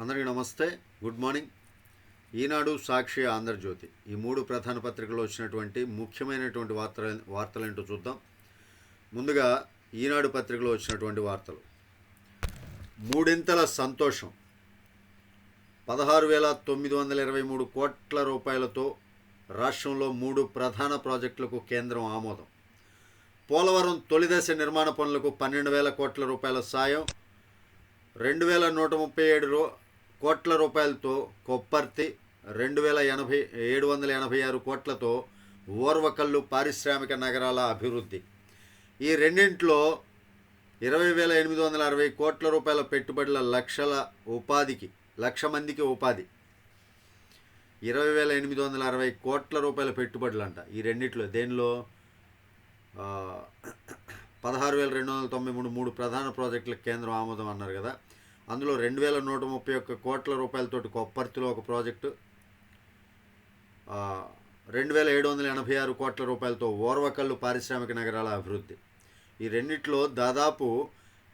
అందరికీ నమస్తే. Good morning. ఈనాడు సాక్షి ఆంధ్రజ్యోతి. ఈ మూడు ప్రధాన పత్రికలు వచ్చినటువంటి ముఖ్యమైనటువంటి వార్తలు వార్తలేంటో చూద్దాం. ముందుగా ఈనాడు పత్రికలో వచ్చినటువంటి వార్తలు. మూడింతల సంతోషం. పదహారు వేల తొమ్మిది వందల ఇరవై మూడు కోట్ల రూపాయలతో రాష్ట్రంలో మూడు ప్రధాన ప్రాజెక్టులకు కేంద్రం ఆమోదం. పోలవరం తొలిదశ నిర్మాణ పనులకు పన్నెండు వేల కోట్ల రూపాయల సాయం. రెండు వేల నూట ముప్పై ఏడు రూ కోట్ల రూపాయలతో కొప్పర్తి రెండు వేల ఎనభై ఏడు వందల ఎనభై ఆరు కోట్లతో ఓర్వకల్లు పారిశ్రామిక నగరాల అభివృద్ధి. ఈ రెండింటిలో ఇరవై వేల ఎనిమిది వందల అరవై కోట్ల రూపాయల పెట్టుబడుల లక్షల ఉపాధికి లక్ష మందికి ఉపాధి. ఇరవై వేల ఎనిమిది వందల అరవై కోట్ల రూపాయల పెట్టుబడులు అంట ఈ రెండిట్లో. దేనిలో? పదహారు వేల రెండు వందల తొంభై మూడు మూడు ప్రధాన ప్రాజెక్టులకు కేంద్రం ఆమోదం అన్నారు కదా. అందులో రెండు వేల నూట ముప్పై ఒక్క కోట్ల రూపాయలతోటి కొప్పర్తిలో ఒక ప్రాజెక్టు రెండు వేల ఏడు వందల ఎనభై ఆరు కోట్ల రూపాయలతో ఓర్వకల్లు పారిశ్రామిక నగరాల అభివృద్ధి. ఈ రెండిట్లో దాదాపు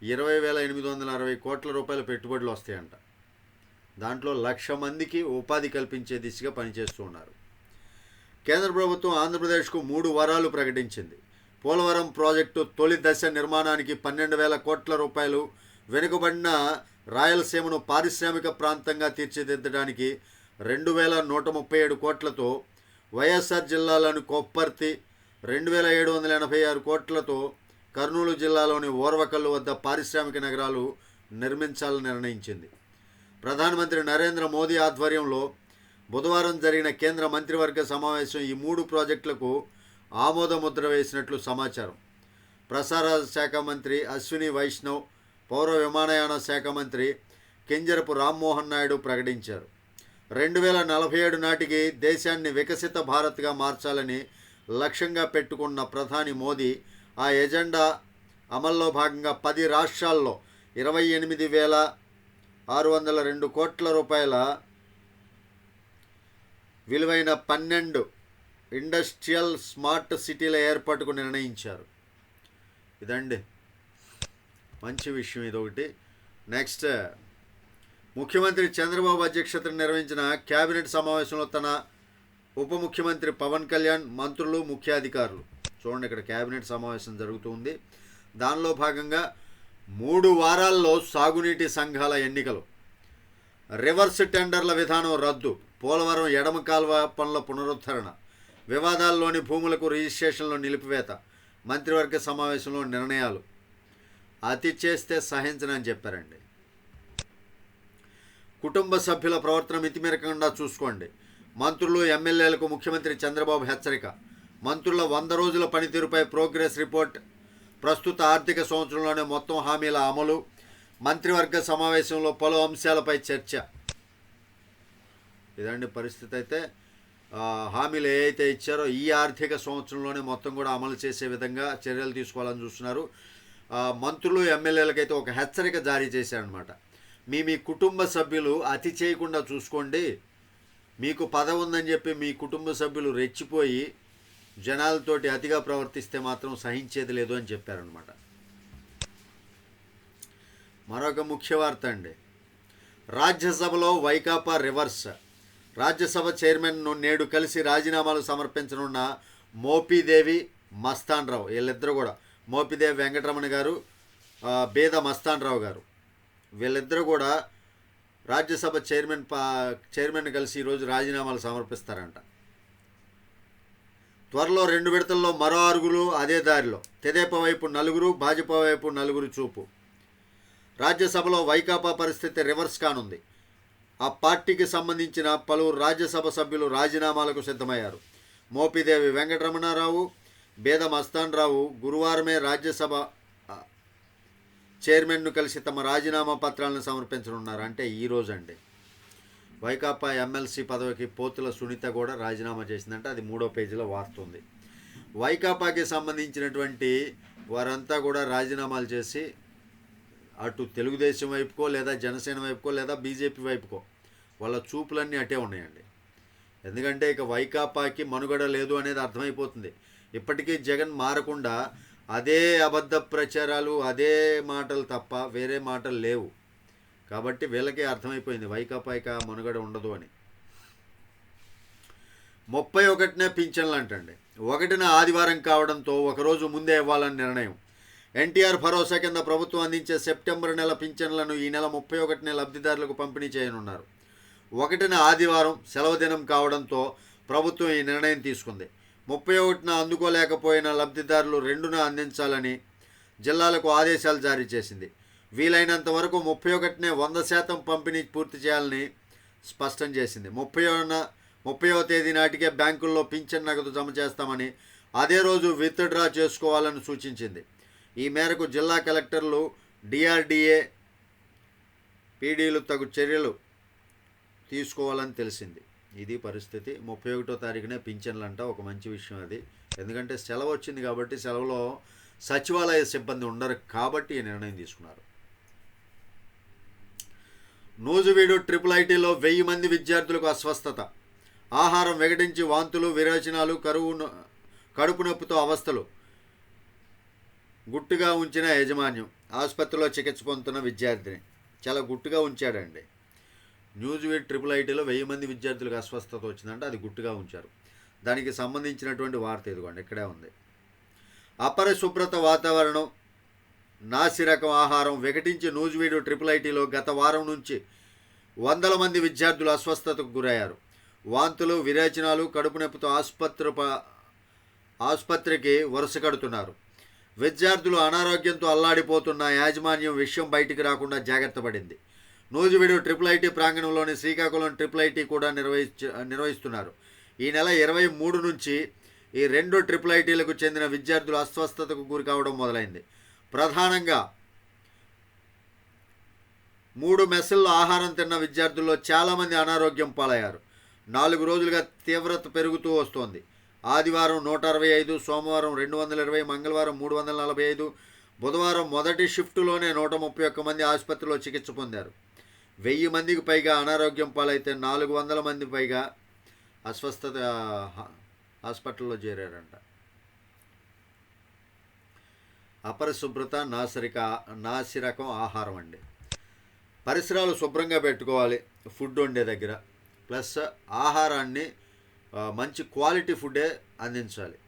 ఇరవై వేల ఎనిమిది వందల అరవై కోట్ల రూపాయల పెట్టుబడులు వస్తాయంట. దాంట్లో లక్ష మందికి ఉపాధి కల్పించే దిశగా పనిచేస్తూ ఉన్నారు. కేంద్ర ప్రభుత్వం ఆంధ్రప్రదేశ్కు మూడు వరాలు ప్రకటించింది. పోలవరం ప్రాజెక్టు తొలి దశ నిర్మాణానికి పన్నెండు వేల కోట్ల రూపాయలు వెనుకబడిన రాయలసీమను పారిశ్రామిక ప్రాంతంగా తీర్చిదిద్దడానికి రెండు వేల నూట ముప్పై ఏడు కోట్లతో వైఎస్ఆర్ జిల్లాలోని కొప్పర్తి రెండు వేల ఏడు వందల ఎనభై ఆరు కోట్లతో కర్నూలు జిల్లాలోని ఓర్వకల్లు వద్ద పారిశ్రామిక నగరాలు నిర్మించాలని నిర్ణయించింది. ప్రధానమంత్రి నరేంద్ర మోదీ ఆధ్వర్యంలో బుధవారం జరిగిన కేంద్ర మంత్రివర్గ సమావేశం ఈ మూడు ప్రాజెక్టులకు ఆమోద ముద్ర వేసినట్లు సమాచారం. ప్రసార శాఖ మంత్రి అశ్విని వైష్ణవ్ పౌర విమానయాన శాఖ మంత్రి కింజరపు రామ్మోహన్ నాయుడు ప్రకటించారు. రెండు వేల నలభై ఏడు నాటికి దేశాన్ని వికసిత భారత్గా మార్చాలని లక్ష్యంగా పెట్టుకున్న ప్రధాని మోదీ ఆ ఎజెండా అమల్లో భాగంగా పది రాష్ట్రాల్లో ఇరవై ఎనిమిది వేల ఆరు వందల రెండు కోట్ల రూపాయల విలువైన పన్నెండు ఇండస్ట్రియల్ స్మార్ట్ సిటీల ఏర్పాటుకు నిర్ణయించారు. ఇదండి. మంచి విషయం ఇదొకటి నెక్స్ట్ ముఖ్యమంత్రి చంద్రబాబు అధ్యక్షతను నిర్వహించిన కేబినెట్ సమావేశంలో తన ఉప ముఖ్యమంత్రి పవన్ కళ్యాణ్ మంత్రులు ముఖ్యాధికారులు. చూడండి ఇక్కడ కేబినెట్ సమావేశం జరుగుతుంది. దానిలో భాగంగా మూడు వారాల్లో సాగునీటి సంఘాల ఎన్నికలు. రివర్స్ టెండర్ల విధానం రద్దు. పోలవరం ఎడమ కాల్వ పనుల పునరుద్ధరణ. వివాదాల్లోని భూములకు రిజిస్ట్రేషన్లో నిలిపివేత. మంత్రివర్గ సమావేశంలో నిర్ణయాలు. అతి చేస్తే సహించనని చెప్పారండి. కుటుంబ సభ్యుల ప్రవర్తన మితిమీరకుండా చూసుకోండి. మంత్రులు ఎమ్మెల్యేలకు ముఖ్యమంత్రి చంద్రబాబు హెచ్చరిక. మంత్రుల వంద రోజుల పనితీరుపై ప్రోగ్రెస్ రిపోర్ట్. ప్రస్తుత ఆర్థిక సంవత్సరంలోనే మొత్తం హామీల అమలు. మంత్రివర్గ సమావేశంలో పలు అంశాలపై చర్చ. ఇదండి పరిస్థితి అయితే. హామీలు ఏవైతే ఇచ్చారో ఈ ఆర్థిక సంవత్సరంలోనే మొత్తం కూడా అమలు చేసే విధంగా చర్యలు తీసుకోవాలని చూస్తున్నారు. మంత్రులు ఎమ్మెల్యేలకైతే ఒక హెచ్చరిక జారీ చేశారనమాట మీ మీ కుటుంబ సభ్యులు అతి చేయకుండా చూసుకోండి. మీకు పదవి ఉందని చెప్పి మీ కుటుంబ సభ్యులు రెచ్చిపోయి జనాలతోటి అతిగా ప్రవర్తిస్తే మాత్రం సహించేది లేదు అని చెప్పారనమాట మరొక ముఖ్య వార్త అండి. రాజ్యసభలో వైకాపా రివర్స్. రాజ్యసభ చైర్మన్ను నేడు కలిసి రాజీనామాలు సమర్పించనున్న మోపీదేవి మస్తాన్ రావు వీళ్ళిద్దరు కూడా మోపిదేవి వెంకటరమణ గారు బేద మస్తాన్ రావు గారు. వీళ్ళిద్దరూ కూడా రాజ్యసభ చైర్మన్ పా చైర్మన్ కలిసి ఈరోజు రాజీనామాలు సమర్పిస్తారంట. త్వరలో రెండు విడతల్లో మరో ఆరుగురు అదే దారిలో. తెదేపా వైపు నలుగురు భాజపా వైపు నలుగురు చూపు. రాజ్యసభలో వైకాపా పరిస్థితి రివర్స్ కానుంది. ఆ పార్టీకి సంబంధించిన పలువురు రాజ్యసభ సభ్యులు రాజీనామాలకు సిద్ధమయ్యారు. మోపిదేవి వెంకటరమణారావు బేద మస్తాన్రావు గురువారమే రాజ్యసభ చైర్మన్ను కలిసి తమ రాజీనామా పత్రాలను సమర్పించనున్నారు. అంటే ఈ రోజు అండి వైకాపా ఎమ్మెల్సీ పదవికి పోతుల సునీత కూడా రాజీనామా చేసిందంటే. అది మూడో పేజీలో వార్తుంది. వైకాపాకి సంబంధించినటువంటి వారంతా కూడా రాజీనామాలు చేసి అటు తెలుగుదేశం వైపుకో లేదా జనసేన వైపుకో లేదా బీజేపీ వైపుకో వాళ్ళ చూపులన్నీ అటే ఉన్నాయండి. ఎందుకంటే ఇక వైకాపాకి మనుగడ లేదు అనేది అర్థమైపోతుంది. ఇప్పటికీ జగన్ మారకుండా అదే అబద్ధ ప్రచారాలు అదే మాటలు తప్ప వేరే మాటలు లేవు. కాబట్టి వీళ్ళకే అర్థమైపోయింది వైకాపాయిక మనుగడ ఉండదు అని. ముప్పై ఒకటినే పింఛన్లు అంటండి. ఒకటిన ఆదివారం కావడంతో ఒకరోజు ముందే ఇవ్వాలని నిర్ణయం. ఎన్టీఆర్ భరోసా కింద ప్రభుత్వం అందించే సెప్టెంబర్ నెల పింఛన్లను ఈ నెల ముప్పై ఒకటినే లబ్ధిదారులకు పంపిణీ చేయనున్నారు. ఒకటిన ఆదివారం సెలవు దినం కావడంతో ప్రభుత్వం ఈ నిర్ణయం తీసుకుంది. ముప్పై ఒకటిన అందుకోలేకపోయిన లబ్ధిదారులు రెండున అందించాలని జిల్లాలకు ఆదేశాలు జారీ చేసింది. వీలైనంత వరకు ముప్పై ఒకటినే వంద శాతం పంపిణీ పూర్తి చేయాలని స్పష్టం చేసింది. ముప్పై ముప్పైవ తేదీ నాటికే బ్యాంకుల్లో పింఛన్ నగదు జమ చేస్తామని అదే రోజు విత్డ్రా చేసుకోవాలని సూచించింది. ఈ మేరకు జిల్లా కలెక్టర్లు డిఆర్డిఏ పీడీలు తగు చర్యలు తీసుకోవాలని తెలిసింది. ఇది పరిస్థితి. ముప్పై ఒకటో తారీఖునే పింఛన్లు అంట ఒక మంచి విషయం అది. ఎందుకంటే సెలవు వచ్చింది కాబట్టి సెలవులో సచివాలయ సిబ్బంది ఉండరు కాబట్టి ఈ నిర్ణయం తీసుకున్నారు. నూజువీడు ట్రిపుల్ ఐటీలో వెయ్యి మంది విద్యార్థులకు అస్వస్థత. ఆహారం విఘటించి వాంతులు విరేచనాలు కరువు నొ- కడుపు నొప్పితో అవస్థలు. గుట్టుగా ఉంచిన యాజమాన్యం ఆసుపత్రిలో చికిత్స పొందుతున్న విద్యార్థిని. చాలా గుట్టుగా ఉంచాడండి. న్యూస్ ట్రిపుల్ ఐటీలో వెయ్యి మంది విద్యార్థులకు అస్వస్థత వచ్చిందంటే అది గుట్టుగా ఉంచారు. దానికి సంబంధించినటువంటి వార్త ఇదిగోండి ఇక్కడే ఉంది. అపరిశుభ్రత వాతావరణం నాసిరకం ఆహారం వికటించి నూజివీడు ట్రిపుల్ ఐటీలో గత వారం నుంచి వందల మంది విద్యార్థులు అస్వస్థతకు గురయ్యారు. వాంతులు విరేచనాలు కడుపు నొప్పితో ఆసుపత్రి ఆసుపత్రికి వరుస కడుతున్నారు. విద్యార్థులు అనారోగ్యంతో అల్లాడిపోతున్న యాజమాన్యం విషయం బయటికి రాకుండా జాగ్రత్త పడింది. నూజివీడు ట్రిపుల్ ఐటీ ప్రాంగణంలోని శ్రీకాకుళం ట్రిపుల్ ఐటీ కూడా నిర్వహించ నిర్వహిస్తున్నారు. ఈ నెల ఇరవై మూడు నుంచి ఈ రెండు ట్రిపుల్ ఐటీలకు చెందిన విద్యార్థులు అస్వస్థతకు గురి కావడం మొదలైంది. ప్రధానంగా మూడు మెస్సుల్లో ఆహారం తిన్న విద్యార్థుల్లో చాలామంది అనారోగ్యం పాలయ్యారు. నాలుగు రోజులుగా తీవ్రత పెరుగుతూ వస్తోంది. ఆదివారం నూట అరవై ఐదు సోమవారం రెండు వందల ఇరవై మంగళవారం మూడు వందల నలభై ఐదు బుధవారం మొదటి షిఫ్టులోనే నూట ముప్పై ఒక్క మంది ఆసుపత్రిలో చికిత్స పొందారు. వెయ్యి మందికి పైగా అనారోగ్యం పాలైతే నాలుగు వందల మంది పైగా అస్వస్థత హాస్పిటల్లో చేరారంట. అపరిశుభ్రత నాసిరిక నాసిరకం ఆహారం అండి. పరిసరాలు శుభ్రంగా పెట్టుకోవాలి ఫుడ్ వండే దగ్గర. ప్లస్ ఆహారాన్ని మంచి క్వాలిటీ ఫుడ్డే అందించాలి.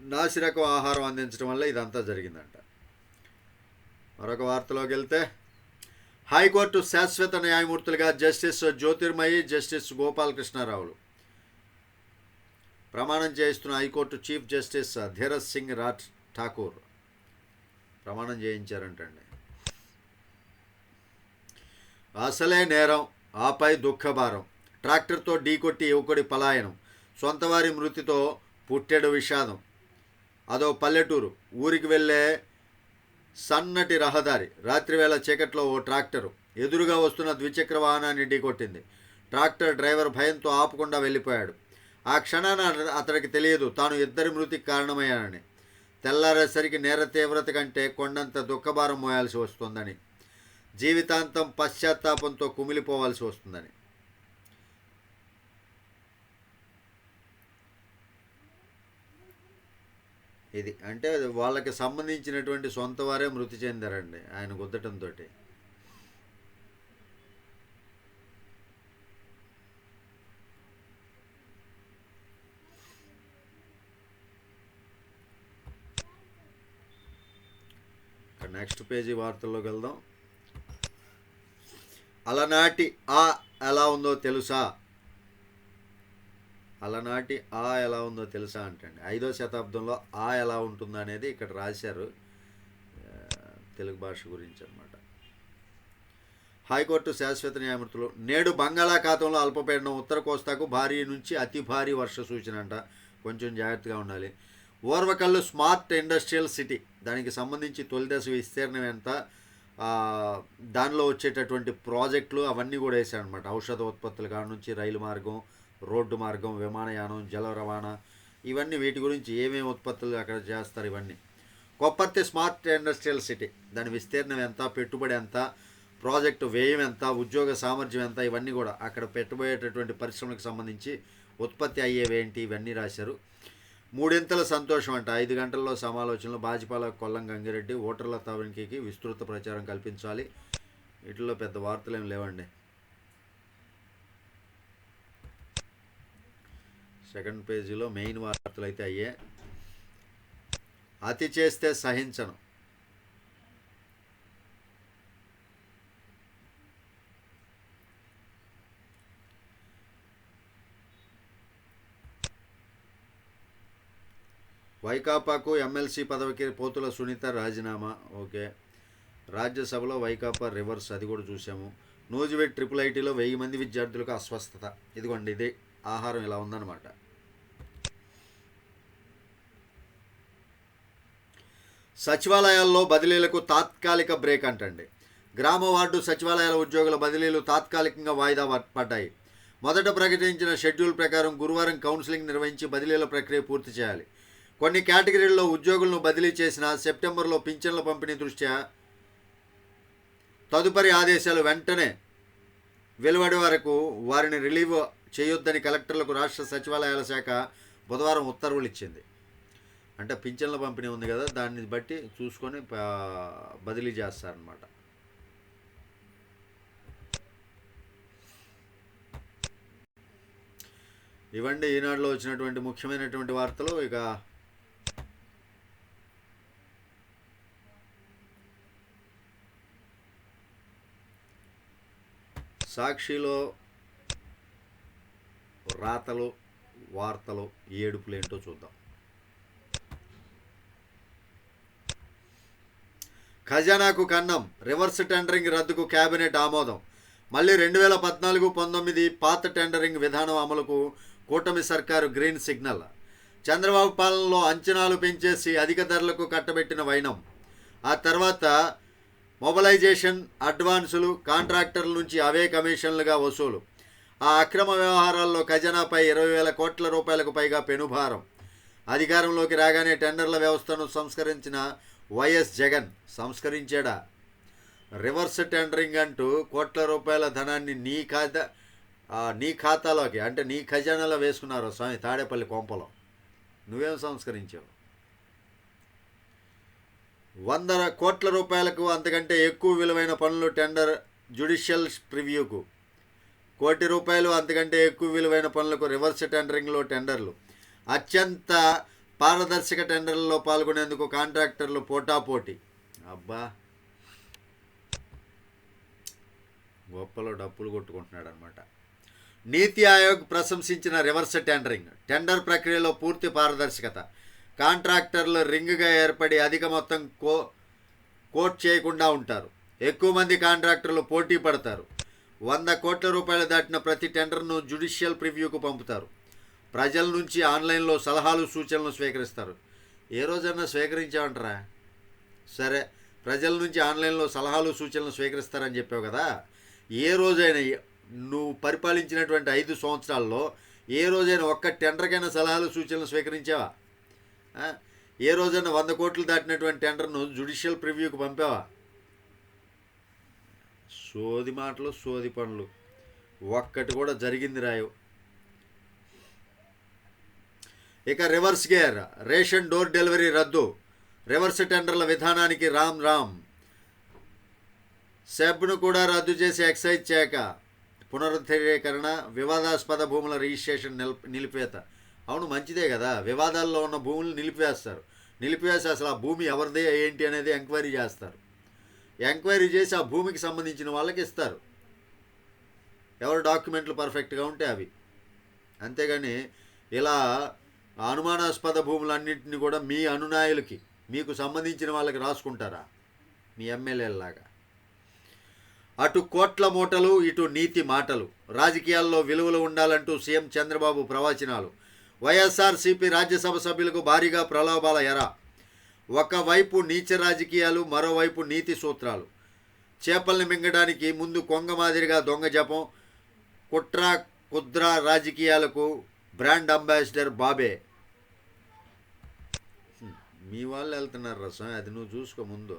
నాసిరకం ఆహారం అందించడం వల్ల ఇదంతా జరిగిందంట. మరొక వార్తలోకి వెళ్తే హైకోర్టు శాశ్వత న్యాయమూర్తులుగా జస్టిస్ జ్యోతిర్మయి జస్టిస్ గోపాలకృష్ణారావులు. ప్రమాణం చేయిస్తున్న high court chief justice Dhiraj Singh Raj Thakur. ప్రమాణం చేయించారంటండి. అసలే నేరం ఆపై దుఃఖభారం. ట్రాక్టర్తో ఢీకొట్టి యువకుడి పలాయనం సొంతవారి మృతితో పుట్టెడు విషాదం. అదో పల్లెటూరు ఊరికి వెళ్ళే సన్నటి రహదారి. రాత్రివేళ చీకట్లో ఓ ట్రాక్టరు. ఎదురుగా వస్తున్న ద్విచక్ర వాహనాన్ని ఢీకొట్టింది. ట్రాక్టర్ డ్రైవర్ భయంతో ఆపకుండా వెళ్ళిపోయాడు. ఆ క్షణాన అతడికి తెలియదు తాను ఇద్దరి మృతికి కారణమయ్యానని. తెల్లారేసరికి నేర తీవ్రత కంటే కొండంత దుఃఖభారం మోయాల్సి వస్తుందని. జీవితాంతం పశ్చాత్తాపంతో కుమిలిపోవాల్సి వస్తుందని. ఇది అంటే వాళ్ళకి సంబంధించినటువంటి సొంత వారే మృతి చెందారండి ఆయన గుద్దటంతో నెక్స్ట్ పేజీ వార్తల్లోకి వెళ్దాం. అలనాటి ఆ ఎలా ఉందో తెలుసా? అలనాటి ఆ ఎలా ఉందో తెలుసా అంటండి. ఐదో శతాబ్దంలో ఆ ఎలా ఉంటుందో అనేది ఇక్కడ రాశారు తెలుగు భాష గురించి అనమాట హైకోర్టు శాశ్వత న్యాయమూర్తులు నేడు బంగాళాఖాతంలో అల్పపీడనం ఉత్తర కోస్తాకు భారీ నుంచి అతి భారీ వర్ష సూచన అంట. కొంచెం జాగ్రత్తగా ఉండాలి. ఓర్వకల్లు స్మార్ట్ ఇండస్ట్రియల్ సిటీ దానికి సంబంధించి తొలి దశ విస్తీర్ణం ఎంత? దానిలో వచ్చేటటువంటి ప్రాజెక్టులు అవన్నీ కూడా వేసాయనమాట ఔషధ ఉత్పత్తుల కాడ నుంచి రైలు మార్గం రోడ్డు మార్గం విమానయానం జల రవాణా ఇవన్నీ వీటి గురించి ఏమేమి ఉత్పత్తులు అక్కడ చేస్తారు ఇవన్నీ. కొప్పర్తి స్మార్ట్ ఇండస్ట్రియల్ సిటీ దాని విస్తీర్ణం ఎంత పెట్టుబడి ఎంత ప్రాజెక్టు వ్యయం ఎంత ఉద్యోగ సామర్థ్యం ఎంత ఇవన్నీ కూడా అక్కడ పెట్టబోయేటటువంటి పరిశ్రమలకు సంబంధించి ఉత్పత్తి అయ్యేవేంటి ఇవన్నీ రాశారు. మూడింతల సంతోషం అంట. ఐదు గంటల్లో సమాలోచనలు భాజపాల కొల్లం గంగిరెడ్డి ఓటర్ల తవనికి విస్తృత ప్రచారం కల్పించాలి. వీటిలో పెద్ద వార్తలు ఏం లేవండి. సెకండ్ పేజీలో మెయిన్ వార్తలు అయితే అయ్యే. అతి చేస్తే సహించను. వైకాపాకు ఎమ్మెల్సీ పదవికి పోతుల సునీత రాజీనామా. ఓకే. రాజ్యసభలో వైకాపా రివర్స్ అది కూడా చూసాము. నూజివేట్ ట్రిపుల్ ఐటీలో వెయ్యి మంది విద్యార్థులకు అస్వస్థత. ఇదిగోండి ఇది. ఆహారం ఇలా ఉందన్నమాట. సచివాలయాల్లో బదిలీలకు తాత్కాలిక బ్రేక్ అంటండి. గ్రామ వార్డు సచివాలయాల ఉద్యోగుల బదిలీలు తాత్కాలికంగా వాయిదా పడ్డాయి. మొదట ప్రకటించిన షెడ్యూల్ ప్రకారం గురువారం కౌన్సిలింగ్ నిర్వహించి బదిలీల ప్రక్రియ పూర్తి చేయాలి. కొన్ని కేటగిరీల్లో ఉద్యోగులను బదిలీ చేసిన సెప్టెంబర్లో పింఛన్ల పంపిణీ దృష్ట్యా తదుపరి ఆదేశాలు వెంటనే వెలువడే వరకు వారిని రిలీవ్ చేయొద్దని కలెక్టర్లకు రాష్ట్ర సచివాలయాల శాఖ బుధవారం ఉత్తర్వులు ఇచ్చింది. అంటే పింఛన్ల పంపిణీ ఉంది కదా దాన్ని బట్టి చూసుకొని బదిలీ చేస్తారనమాట ఇవ్వండి ఈనాడులో వచ్చినటువంటి ముఖ్యమైనటువంటి వార్తలు ఇక సాక్షిలో రాతలు వార్తలు ఏడుపులు ఏంటో చూద్దాం. ఖజానాకు కన్నం రివర్స్ టెండరింగ్ రద్దుకు కేబినెట్ ఆమోదం. మళ్ళీ రెండు వేల పద్నాలుగు పంతొమ్మిది పాత టెండరింగ్ విధానం అమలుకు కూటమి సర్కారు గ్రీన్ సిగ్నల్. చంద్రబాబు పాలనలో అంచనాలు పెంచేసి అధిక ధరలకు కట్టబెట్టిన వైనం. ఆ తర్వాత మొబలైజేషన్ అడ్వాన్సులు కాంట్రాక్టర్ల నుంచి అవే కమిషన్లుగా వసూలు. ఆ అక్రమ వ్యవహారాల్లో ఖజానాపై ఇరవై వేల కోట్ల రూపాయలకు పైగా పెనుభారం. అధికారంలోకి రాగానే టెండర్ల వ్యవస్థను సంస్కరించిన వైఎస్ జగన్ సంస్కరించాడా? రివర్స్ టెండరింగ్ అంటూ కోట్ల రూపాయల ధనాన్ని నీ ఖాతా నీ ఖాతాలోకి అంటే నీ ఖజానాలో వేసుకున్నారు స్వామి తాడేపల్లి కొంపలో? నువ్వేం సంస్కరించావు? వంద కోట్ల రూపాయలకు అంతకంటే ఎక్కువ విలువైన పనులు టెండర్ జ్యుడిషియల్ ప్రివ్యూకు. కోటి రూపాయలు అంతకంటే ఎక్కువ విలువైన పనులకు రివర్స్ టెండరింగ్లో టెండర్లు. అత్యంత పారదర్శక టెండర్లలో పాల్గొనేందుకు కాంట్రాక్టర్లు పోటాపోటీ. అబ్బా! గొప్పలో డప్పులు కొట్టుకుంటున్నాడు అనమాట నీతి ఆయోగ్ ప్రశంసించిన రివర్స్ టెండరింగ్. టెండర్ ప్రక్రియలో పూర్తి పారదర్శకత. కాంట్రాక్టర్లు రింగ్గా ఏర్పడి అధిక మొత్తం కో కోట్ చేయకుండా ఉంటారు. ఎక్కువ మంది కాంట్రాక్టర్లు పోటీ పడతారు. వంద కోట్ల రూపాయలు దాటిన ప్రతి టెండర్ను జ్యుడిషియల్ ప్రివ్యూకు పంపుతారు. ప్రజల నుంచి ఆన్లైన్లో సలహాలు సూచనలు స్వీకరిస్తారు. ఏ రోజన్నా స్వీకరించామంటారా సరే ప్రజల నుంచి ఆన్లైన్లో సలహాలు సూచనలు స్వీకరిస్తారని చెప్పావు కదా. ఏ రోజైనా నువ్వు పరిపాలించినటువంటి ఐదు సంవత్సరాల్లో ఏ రోజైనా ఒక్క టెండర్కైనా సలహాలు సూచనలు స్వీకరించావా? ఏ రోజైనా వంద కోట్లు దాటినటువంటి టెండర్ను జ్యుడిషియల్ ప్రివ్యూకి పంపావా? సోది మాటలు సోది పనులు. ఒక్కటి కూడా జరిగింది రాయు. ఇక reverse gear. Ration door delivery రద్దు. రివర్స్ టెండర్ల విధానానికి రామ్ రామ్. సెబ్ను కూడా రద్దు చేసి ఎక్సైజ్ చేయక పునరుద్ధరీకరణ వివాదాస్పద భూముల రిజిస్ట్రేషన్ నిలిపేత అవును మంచిదే కదా. వివాదాల్లో ఉన్న భూములు నిలిపివేస్తారు. నిలిపివేసి అసలు ఆ భూమి ఎవరిదే ఏంటి అనేది ఎంక్వైరీ చేస్తారు. ఎంక్వైరీ చేసి ఆ భూమికి సంబంధించిన వాళ్ళకి ఇస్తారు. ఎవరి డాక్యుమెంట్లు పర్ఫెక్ట్గా ఉంటే అవి. అంతేగాని ఇలా అనుమానాస్పద భూములన్నింటినీ కూడా మీ అనునాయులకి మీకు సంబంధించిన వాళ్ళకి రాసుకుంటారా? మీ ఎమ్మెల్యేలాగా అటు కోట్ల మూటలు ఇటు నీతి మాటలు. రాజకీయాల్లో విలువలు ఉండాలంటూ సీఎం చంద్రబాబు ప్రవచనాలు. వైఎస్ఆర్సీపీ రాజ్యసభ సభ్యులకు భారీగా ప్రలోభాల ఎర. ఒకవైపు నీచ రాజకీయాలు మరోవైపు నీతి సూత్రాలు. చేపల్ని మింగడానికి ముందు కొంగ మాదిరిగా దొంగ జపం కుట్ర కుద్ర రాజకీయాలకు బ్రాండ్ అంబాసిడర్ బాబే. మీ వాళ్ళు వెళ్తున్నారు రసం అది నువ్వు చూసుకో ముందు.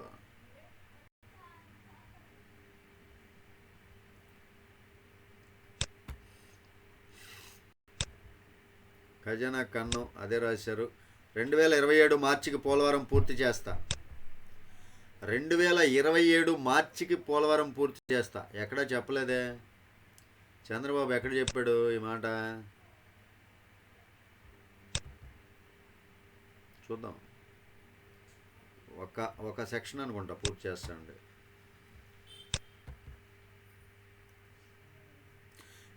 ఖజానా కన్నం అదే రాశారు. రెండు వేల ఇరవై ఏడు మార్చికి పోలవరం పూర్తి చేస్తా. రెండు వేల ఇరవై ఏడు మార్చికి పోలవరం పూర్తి చేస్తా. ఎక్కడా చెప్పలేదే? చంద్రబాబు ఎక్కడ చెప్పాడు ఈ మాట? చూద్దాం. ఒక ఒక సెక్షన్ అనుకుంటా పూర్తి చేస్తానండి.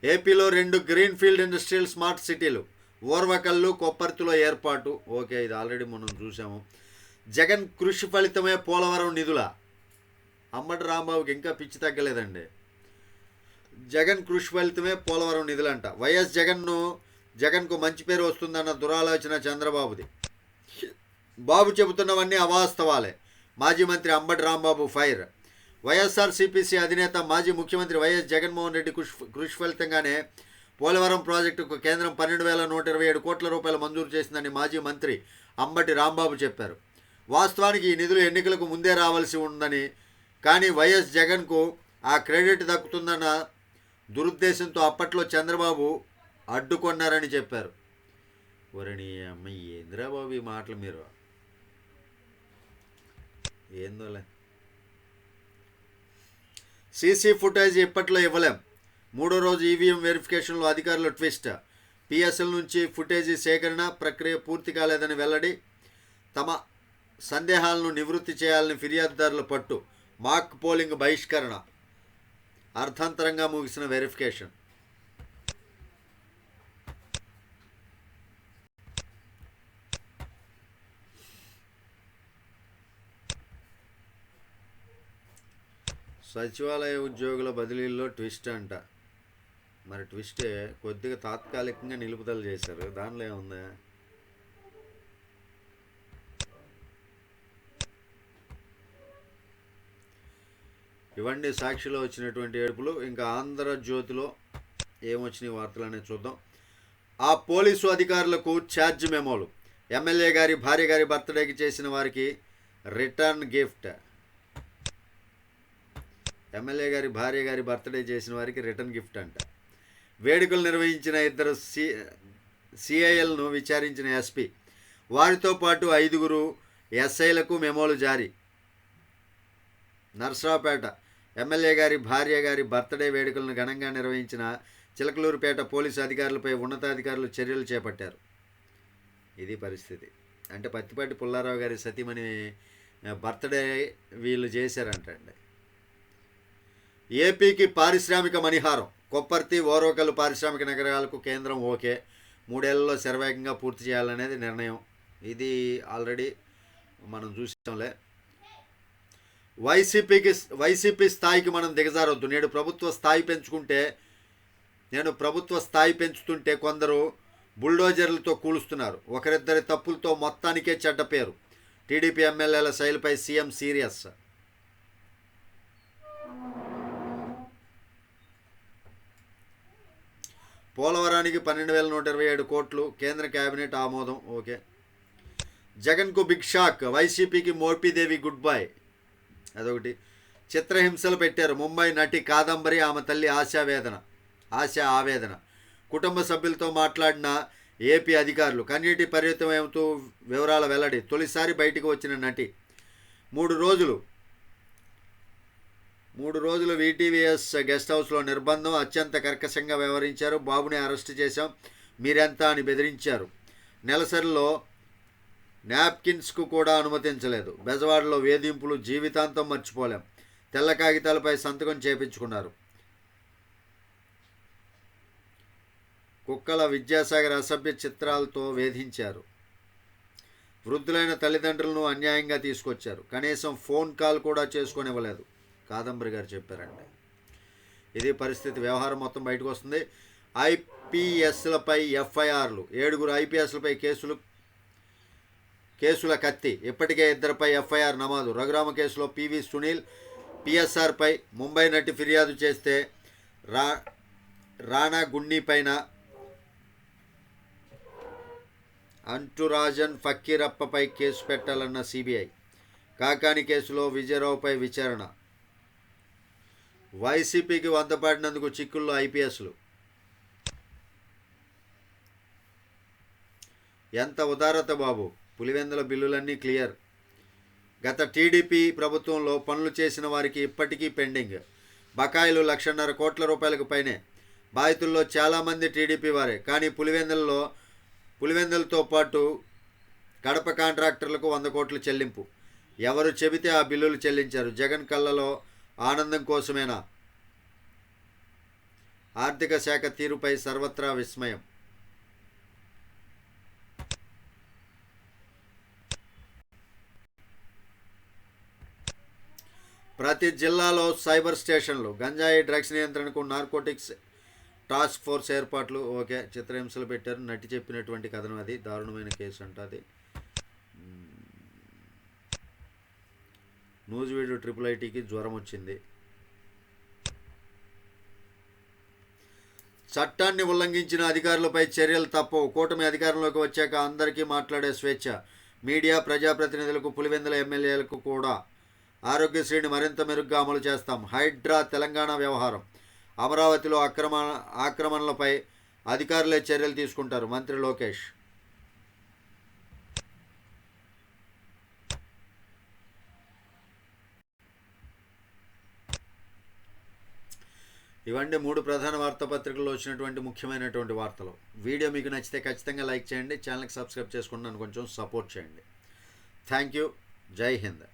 ఏపీలో రెండు గ్రీన్ ఫీల్డ్ ఇండస్ట్రియల్ స్మార్ట్ సిటీలు. ఓర్వకల్లు కొప్పర్తిలో ఏర్పాటు. ఓకే ఇది ఆల్రెడీ మనం చూసాము జగన్ కృషి ఫలితమే పోలవరం నిధుల. అమ్మటి రాంబాబుకి ఇంకా పిచ్చి తగ్గలేదండి. జగన్ కృషి ఫలితమే పోలవరం నిధులంట. వైఎస్ జగన్ను జగన్కు మంచి పేరు వస్తుందన్న దురాలోచన చంద్రబాబుది. బాబు చెబుతున్నవన్నీ అవాస్తవాలే. మాజీ మంత్రి అంబటి రాంబాబు ఫైర్. వైఎస్ఆర్సీపీసీ అధినేత మాజీ ముఖ్యమంత్రి వైఎస్ జగన్మోహన్ రెడ్డి కృషి కృషి ఫలితంగానే పోలవరం ప్రాజెక్టుకు కేంద్రం పన్నెండు వేల నూట ఇరవై ఏడు కోట్ల రూపాయలు మంజూరు చేసిందని మాజీ మంత్రి అంబటి రాంబాబు చెప్పారు. వాస్తవానికి ఈ నిధులు ఎన్నికలకు ముందే రావాల్సి ఉందని కానీ వైఎస్ జగన్కు ఆ క్రెడిట్ దక్కుతుందన్న దురుద్దేశంతో అప్పట్లో చంద్రబాబు అడ్డుకొన్నారని చెప్పారు. వరణి అమ్మ ఇంద్రబాబు ఈ మాటలు మీరు? ఏందోలే. సీసీ ఫుటేజ్ ఇప్పట్లో ఇవ్వలేం. మూడో రోజు ఈవీఎం వెరిఫికేషన్లో అధికారులు ట్విస్ట్. పిఎస్ఎల్ నుంచి ఫుటేజీ సేకరణ ప్రక్రియ పూర్తి కాలేదని వెల్లడి. తమ సందేహాలను నివృత్తి చేయాలని ఫిర్యాదుదారుల పట్టు. మాక్ పోలింగ్ బహిష్కరణ. అర్థాంతరంగా ముగిసిన వెరిఫికేషన్ సచివాలయ ఉద్యోగుల బదిలీల్లో ట్విస్ట్ అంట. మరి ట్విస్టే కొద్దిగా తాత్కాలికంగా నిలుపుదల చేశారు. దానిలో ఏముందా? ఇవన్నీ సాక్షిలో వచ్చినటువంటి ఏడుపులు. ఇంకా ఆంధ్రజ్యోతిలో ఏమొచ్చినాయి వార్తలు అనేది చూద్దాం. ఆ పోలీసు అధికారులకు ఛార్జ్ మెమోలు. ఎమ్మెల్యే గారి భార్య గారి బర్త్డేకి చేసిన వారికి రిటర్న్ గిఫ్ట్. ఎమ్మెల్యే గారి భార్య గారి బర్త్డే చేసిన వారికి రిటర్న్ గిఫ్ట్ అంట. వేడుకలు నిర్వహించిన ఇద్దరు సి సిఐఎల్ను విచారించిన ఎస్పీ. వారితో పాటు ఐదుగురు ఎస్ఐలకు మెమోలు జారీ. నర్సరావుపేట ఎమ్మెల్యే గారి భార్య గారి బర్త్డే వేడుకలను ఘనంగా నిర్వహించిన చిలకలూరుపేట పోలీసు అధికారులపై ఉన్నతాధికారులు చర్యలు చేపట్టారు. ఇది పరిస్థితి. అంటే పత్తిపాటి పుల్లారావు గారి సతీమణి బర్త్డే వీళ్ళు చేశారంటండి. ఏపీకి పారిశ్రామిక మణిహారం. కొప్పర్తి ఓరోకలు పారిశ్రామిక నగరాలకు కేంద్రం ఓకే. మూడేళ్ళలో శరవేగంగా పూర్తి చేయాలనేది నిర్ణయం. ఇది ఆల్రెడీ మనం చూసాంలే వైసీపీకి వైసీపీ స్థాయికి మనం దిగజారొద్దు. నేడు ప్రభుత్వ స్థాయి పెంచుకుంటే నేను ప్రభుత్వ స్థాయి పెంచుతుంటే కొందరు బుల్డోజర్లతో కూలుస్తున్నారు. ఒకరిద్దరి తప్పులతో మొత్తానికే చెడ్డ పేరు. టీడీపీ ఎమ్మెల్యేల శైలిపై సీఎం సీరియస్. పోలవరానికి పన్నెండు వేల నూట ఇరవై ఏడు కోట్లు కేంద్ర కేబినెట్ ఆమోదం ఓకే. జగన్కు బిగ్ షాక్ వైసీపీకి మోర్పీదేవి గుడ్ బై. అదొకటి. చిత్రహింసలు పెట్టారు ముంబై నటి కాదంబరి ఆమె తల్లి ఆశావేదన ఆశ ఆవేదన. కుటుంబ సభ్యులతో మాట్లాడిన ఏపీ అధికారులు కన్నీటి పర్యటమవుతూ వివరాల వెల్లడి తొలిసారి బయటకు వచ్చిన నటి. మూడు రోజులు మూడు రోజులు వీటీవీఎస్ గెస్ట్ హౌస్లో నిర్బంధం అత్యంత కర్కశంగా వ్యవహరించారు. బాబుని అరెస్ట్ చేశాం. మీరెంత అని బెదిరించారు. నెలసరిలో నాప్కిన్స్కు కూడా అనుమతించలేదు. బెజవాడలో వేధింపులు జీవితాంతం మర్చిపోలేం. తెల్ల కాగితాలపై సంతకం చేపించుకున్నారు. కుక్కల విద్యాసాగర్ అసభ్య చిత్రాలతో వేధించారు. వృద్ధులైన తల్లిదండ్రులను అన్యాయంగా తీసుకొచ్చారు. కనీసం ఫోన్ కాల్ కూడా చేసుకొనివ్వలేదు. కాదంబరి గారు చెప్పారండి. ఇది పరిస్థితి వ్యవహారం మొత్తం బయటకు వస్తుంది. ఐపీఎస్లపై ఎఫ్ఐఆర్లు ఏడుగురు ఐపీఎస్లపై కేసులు కేసుల కత్తి ఇప్పటికే ఇద్దరిపై ఎఫ్ఐఆర్ నమోదు. రఘురామ కేసులో పివి సునీల్ పిఎస్ఆర్పై ముంబై నటి ఫిర్యాదు చేస్తే రా రాణా గుండి పైన అంటురాజన్ ఫకీరప్పపై కేసు పెట్టాలన్న సిబిఐ. కాకాని కేసులో విజయరావుపై విచారణ. వైసీపీకి వంతపాడినందుకు చిక్కుల్లో ఐపీఎస్లు. ఎంత ఉదారత బాబు? పులివెందుల బిల్లులన్నీ క్లియర్. గత టీడీపీ ప్రభుత్వంలో పనులు చేసిన వారికి ఇప్పటికీ పెండింగ్. బకాయిలు లక్షన్నర కోట్ల రూపాయలకు పైనే. బాధితుల్లో చాలామంది టీడీపీ వారే. కానీ పులివెందులలో పులివెందులతో పాటు కడప కాంట్రాక్టర్లకు వంద కోట్లు చెల్లింపు. ఎవరు చెబితే ఆ బిల్లులు చెల్లించారు. జగన్ కళ్ళలో ఆనందం కోసమేనా? ఆర్థిక శాఖ తీరుపై సర్వత్రా విస్మయం. ప్రతి జిల్లాలో సైబర్ స్టేషన్లు గంజాయి డ్రగ్స్ నియంత్రణకు నార్కోటిక్స్ టాస్క్ ఫోర్స్ ఏర్పాట్లు. ఓకే చిత్రహింసలు పెట్టారు. నటి చెప్పినటువంటి కథనం అది. దారుణమైన కేసు అంట అది. నూజివీడు ట్రిపుల్ ఐటీకి జ్వరం వచ్చింది. చట్టాన్ని ఉల్లంఘించిన అధికారులపై చర్యలు తప్పవు. కూటమి అధికారంలోకి వచ్చాక అందరికీ మాట్లాడే స్వేచ్ఛ. మీడియా ప్రజాప్రతినిధులకు పులివెందుల ఎమ్మెల్యేలకు కూడా. ఆరోగ్యశ్రీని మరింత మెరుగ్గా అమలు చేస్తాం. హైడ్రా తెలంగాణ వ్యవహారం. అమరావతిలో అక్రమ ఆక్రమణలపై అధికారులే చర్యలు తీసుకుంటారు. మంత్రి లోకేష్ ఇవన్నీ మూడు ప్రధాన వార్తాపత్రికల్లో వచ్చినటువంటి ముఖ్యమైనటువంటి వార్తలు. వీడియో మీకు నచ్చితే ఖచ్చితంగా లైక్ చేయండి ఛానల్కి సబ్స్క్రైబ్ చేసుకుని నన్ను కొంచెం సపోర్ట్ చేయండి. థ్యాంక్ యూ జై హింద్.